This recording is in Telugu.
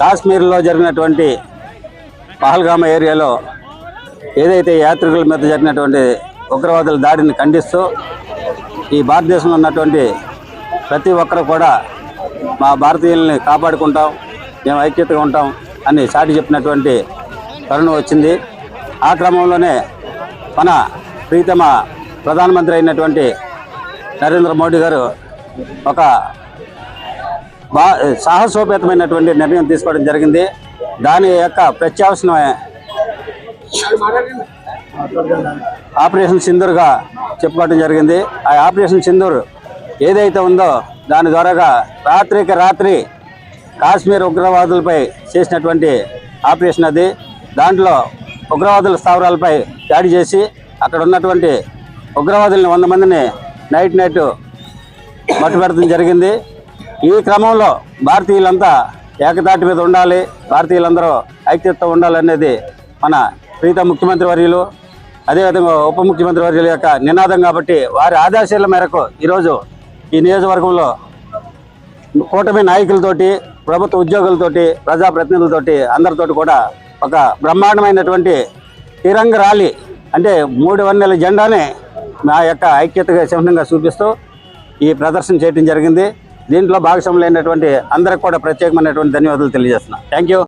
కాశ్మీర్లో జరిగినటువంటి పహల్గామ ఏరియాలో ఏదైతే యాత్రికుల మీద జరిగినటువంటి ఉగ్రవాదుల దాడిని ఖండిస్తూ ఈ భారతదేశంలో ఉన్నటువంటి ప్రతి ఒక్కరు కూడా మా భారతీయుల్ని కాపాడుకుంటాం మేము ఐక్యతగా ఉంటాం అని సాటి చెప్పినటువంటి తరుణం వచ్చింది. ఆ క్రమంలోనే మన ప్రీతమ ప్రధానమంత్రి అయినటువంటి నరేంద్ర మోడీ గారు ఒక బా సాహసోపేతమైనటువంటి నిర్ణయం తీసుకోవడం జరిగింది. దాని యొక్క ప్రత్యావసరం ఆపరేషన్ సింధూర్గా చెప్పుకోవడం జరిగింది. ఆ ఆపరేషన్ సింధూర్ ఏదైతే ఉందో దాని ద్వారాగా రాత్రికి రాత్రి కాశ్మీర్ ఉగ్రవాదులపై చేసినటువంటి ఆపరేషన్ అది. దాంట్లో ఉగ్రవాదుల స్థావరాలపై దాడి చేసి అక్కడ ఉన్నటువంటి ఉగ్రవాదుల్ని వంద మందిని నైట్ నైట్ మట్టుపెడతం జరిగింది. ఈ క్రమంలో భారతీయులంతా ఏకతాటి మీద ఉండాలి భారతీయులందరూ ఐక్యత ఉండాలనేది మన ప్రీత ముఖ్యమంత్రి వర్యులు అదేవిధంగా ఉప ముఖ్యమంత్రి వర్యుల యొక్క నినాదం కాబట్టి వారి ఆదేశాల మేరకు ఈరోజు ఈ నియోజకవర్గంలో కూటమి నాయకులతోటి ప్రభుత్వ ఉద్యోగులతోటి ప్రజాప్రతినిధులతోటి అందరితోటి కూడా ఒక బ్రహ్మాండమైనటువంటి తిరంగ ర్యాలీ అంటే మూడు వన్నెల జెండానే నా యొక్క ఐక్యతగా చిహ్నంగా చూపిస్తూ ఈ ప్రదర్శన చేయడం జరిగింది. దీంట్లో భాగస్వాములైనటువంటి అందరికి కూడా ప్రత్యేకమైనటువంటి ధన్యవాదాలు తెలియజేస్తున్నాను థ్యాంక్ యూ